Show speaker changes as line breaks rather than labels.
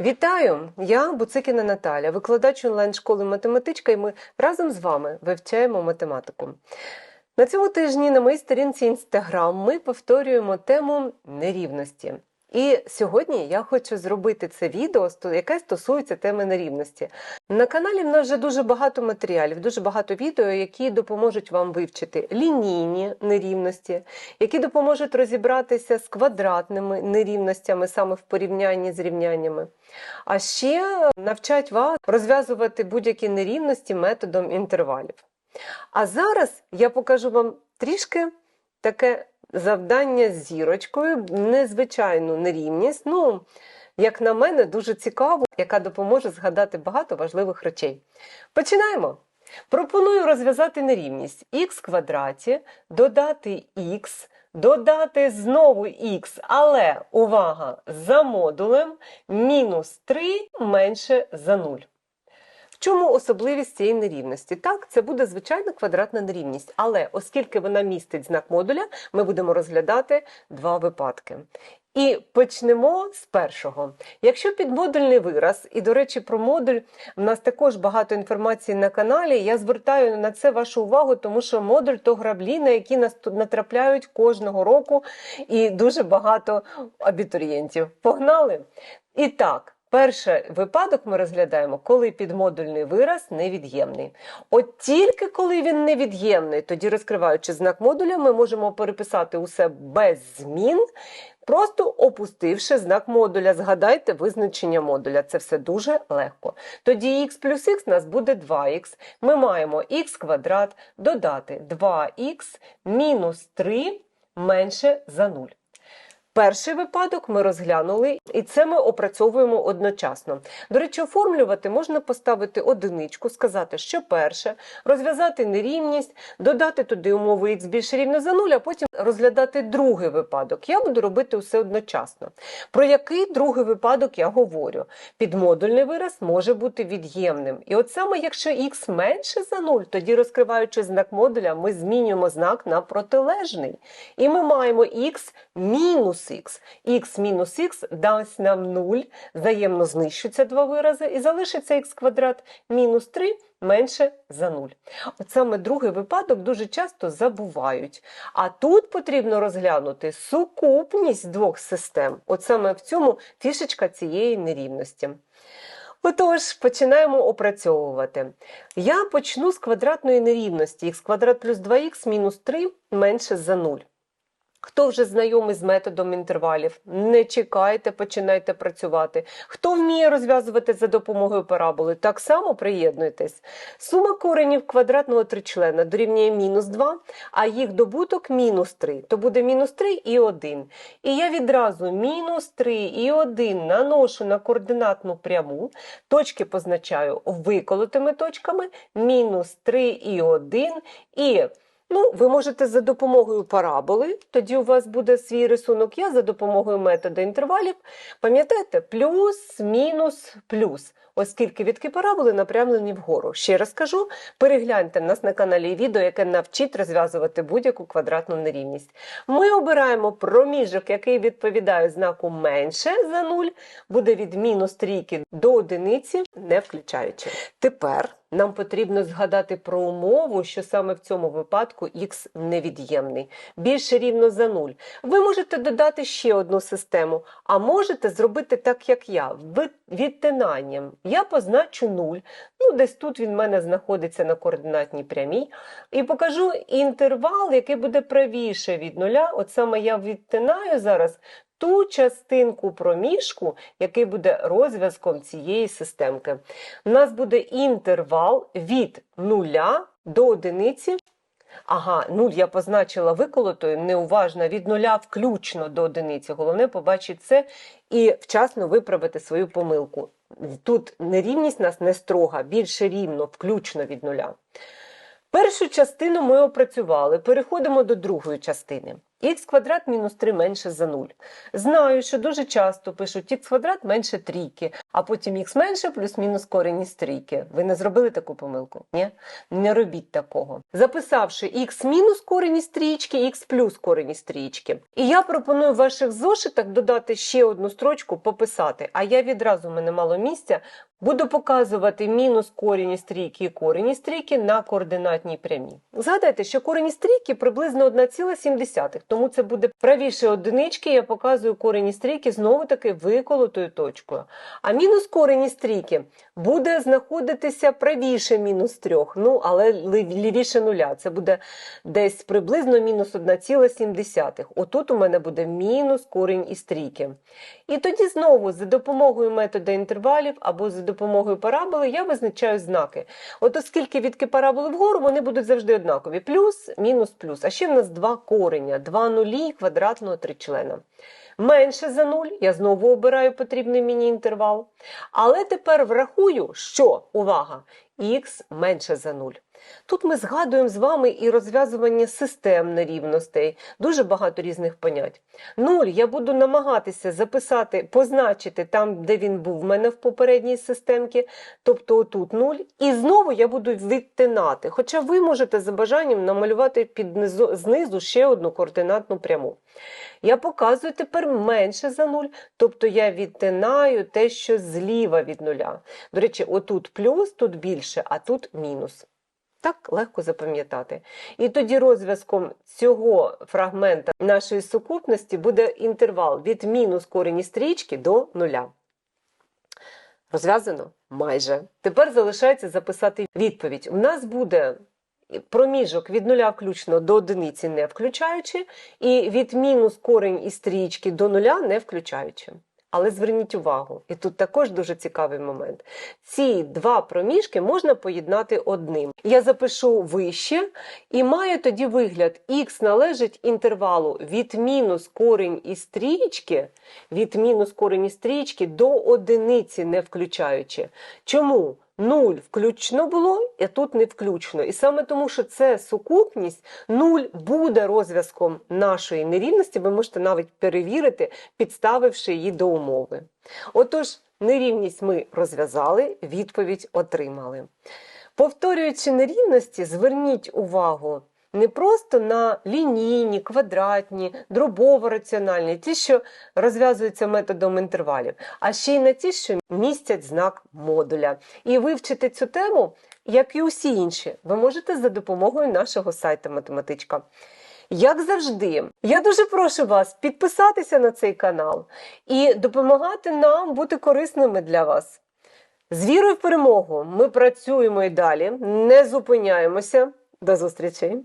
Вітаю! Я Буцикіна Наталя, викладач онлайн-школи математичка, і ми разом з вами вивчаємо математику. На цьому тижні на моїй сторінці Інстаграм ми повторюємо тему нерівності. І сьогодні я хочу зробити це відео, яке стосується теми нерівності. На каналі в нас вже дуже багато матеріалів, дуже багато відео, які допоможуть вам вивчити лінійні нерівності, які допоможуть розібратися з квадратними нерівностями саме в порівнянні з рівняннями. А ще навчать вас розв'язувати будь-які нерівності методом інтервалів. А зараз я покажу вам трішки таке завдання з зірочкою, незвичайну нерівність. Ну, як на мене, дуже цікаву, яка допоможе згадати багато важливих речей. Починаємо! Пропоную розв'язати нерівність х квадраті, додати х, додати знову х, але увага, за модулем мінус 3 менше за 0. Чому особливість цієї нерівності? Так, це буде звичайна квадратна нерівність, але оскільки вона містить знак модуля, ми будемо розглядати два випадки. І почнемо з першого. Якщо підмодульний вираз, і, до речі, про модуль в нас також багато інформації на каналі, я звертаю на це вашу увагу, тому що модуль то граблі, на які нас тут натрапляють кожного року, і дуже багато абітурієнтів. Погнали! І так. Перший випадок ми розглядаємо, коли підмодульний вираз невід'ємний. От тільки коли він невід'ємний, тоді розкриваючи знак модуля, ми можемо переписати усе без змін, просто опустивши знак модуля. Згадайте визначення модуля. Це все дуже легко. Тоді х плюс х у нас буде 2х. Ми маємо х квадрат додати 2х мінус 3 менше за 0. Перший випадок ми розглянули, і це ми опрацьовуємо одночасно. До речі, оформлювати можна поставити одиничку, сказати, що перше, розв'язати нерівність, додати туди умову х більше рівно за 0, а потім розглядати другий випадок. Я буду робити все одночасно. Про який другий випадок я говорю? Підмодульний вираз може бути від'ємним. І от саме якщо х менше за 0, тоді розкриваючи знак модуля, ми змінюємо знак на протилежний. І ми маємо х мінус х. х мінус х дасть нам 0, взаємно знищуються два вирази, і залишиться х квадрат мінус 3 менше за 0. От саме другий випадок дуже часто забувають. А тут потрібно розглянути сукупність двох систем. От саме в цьому фішечка цієї нерівності. Отож, починаємо опрацьовувати. Я почну з квадратної нерівності х квадрат плюс 2х мінус 3 менше за 0. Хто вже знайомий з методом інтервалів, не чекайте, починайте працювати. Хто вміє розв'язувати за допомогою параболи, так само приєднуйтесь. Сума коренів квадратного тричлена дорівнює мінус 2, а їх добуток мінус 3, то буде мінус 3 і 1. І я відразу мінус 3 і 1 наношу на координатну пряму, точки позначаю виколотими точками, мінус 3 і 1 і Ну, ви можете за допомогою параболи, тоді у вас буде свій рисунок. Я за допомогою методу інтервалів. Пам'ятаєте, плюс, мінус, плюс. Оскільки відки параболи напрямлені вгору. Ще раз кажу, перегляньте нас на каналі відео, яке навчить розв'язувати будь-яку квадратну нерівність. Ми обираємо проміжок, який відповідає знаку менше за 0, буде від мінус трійки до одиниці, не включаючи. Тепер нам потрібно згадати про умову, що саме в цьому випадку х невід'ємний, більше рівно за 0. Ви можете додати ще одну систему, а можете зробити так, як я, відтинанням. Я позначу 0, ну десь тут він в мене знаходиться на координатній прямій, і покажу інтервал, який буде правіше від нуля. От саме я відтинаю зараз ту частинку проміжку, який буде розв'язком цієї системки. У нас буде інтервал від нуля до одиниці. Ага, нуль я позначила виколотою, неуважно, від нуля включно до одиниці. Головне побачити це і вчасно виправити свою помилку. Тут нерівність нас не строга, більше рівно, включно від нуля. Першу частину ми опрацювали, переходимо до другої частини. Х квадрат мінус 3 менше за 0. Знаю, що дуже часто пишуть х квадрат менше трійки, а потім х менше плюс-мінус корінь із трійки. Ви не зробили таку помилку? Ні? Не робіть такого. Записавши х мінус корінь із трійки, х плюс корінь із трійки. І я пропоную в ваших зошитах додати ще одну строчку, пописати. А я відразу, в мене мало місця, Буду показувати мінус корінь із трійки і корінь із трійки на координатній прямій. Згадайте, що корінь із трійки приблизно 1,7, тому це буде правіше одинички, я показую корінь із трійки знову таки виколотою точкою. А мінус корінь із трійки буде знаходитися правіше мінус 3, ну, але лів- лівіше нуля. Це буде десь приблизно мінус 1,7. Отут у мене буде мінус корінь із трійки. І тоді знову за допомогою методу інтервалів або за допомогою параболи я визначаю знаки. От оскільки відки параболи вгору, вони будуть завжди однакові. Плюс, мінус, плюс. А ще в нас два кореня, два нулі квадратного тричлена. Менше за 0, я знову обираю потрібний мені інтервал. Але тепер врахую, що, увага, х менше за 0. Тут ми згадуємо з вами і розв'язування систем нерівностей, дуже багато різних понять. Нуль я буду намагатися записати, позначити там, де він був в мене в попередній системці, тобто отут нуль. І знову я буду відтинати. Хоча ви можете за бажанням намалювати під низу, знизу ще одну координатну пряму. Я показую тепер менше за нуль, тобто я відтинаю те, що зліва від нуля. До речі, отут плюс, тут більше, а тут мінус. Так легко запам'ятати. І тоді розв'язком цього фрагмента нашої сукупності буде інтервал від мінус корені стрічки до нуля. Розв'язано? Майже. Тепер залишається записати відповідь. У нас буде проміжок від нуля включно до одиниці не включаючи, і від мінус корень із стрічки до нуля не включаючи. Але зверніть увагу, і тут також дуже цікавий момент. Ці два проміжки можна поєднати одним. Я запишу вище і маю тоді вигляд: х належить інтервалу від мінус корінь із стрічки, від мінус корінь із стрічки до одиниці не включаючи. Чому? 0 включно було, а тут не включно. І саме тому, що це сукупність, 0 буде розв'язком нашої нерівності, ви можете навіть перевірити, підставивши її до умови. Отож, нерівність ми розв'язали, відповідь отримали. Повторюючи нерівності, зверніть увагу не просто на лінійні, квадратні, дробово-раціональні, ті, що розв'язуються методом інтервалів, а ще й на ті, що містять знак модуля. І вивчити цю тему, як і усі інші, ви можете за допомогою нашого сайту Математичка. Як завжди, я дуже прошу вас підписатися на цей канал і допомагати нам бути корисними для вас. З вірою в перемогу ми працюємо і далі, не зупиняємося. До зустрічі!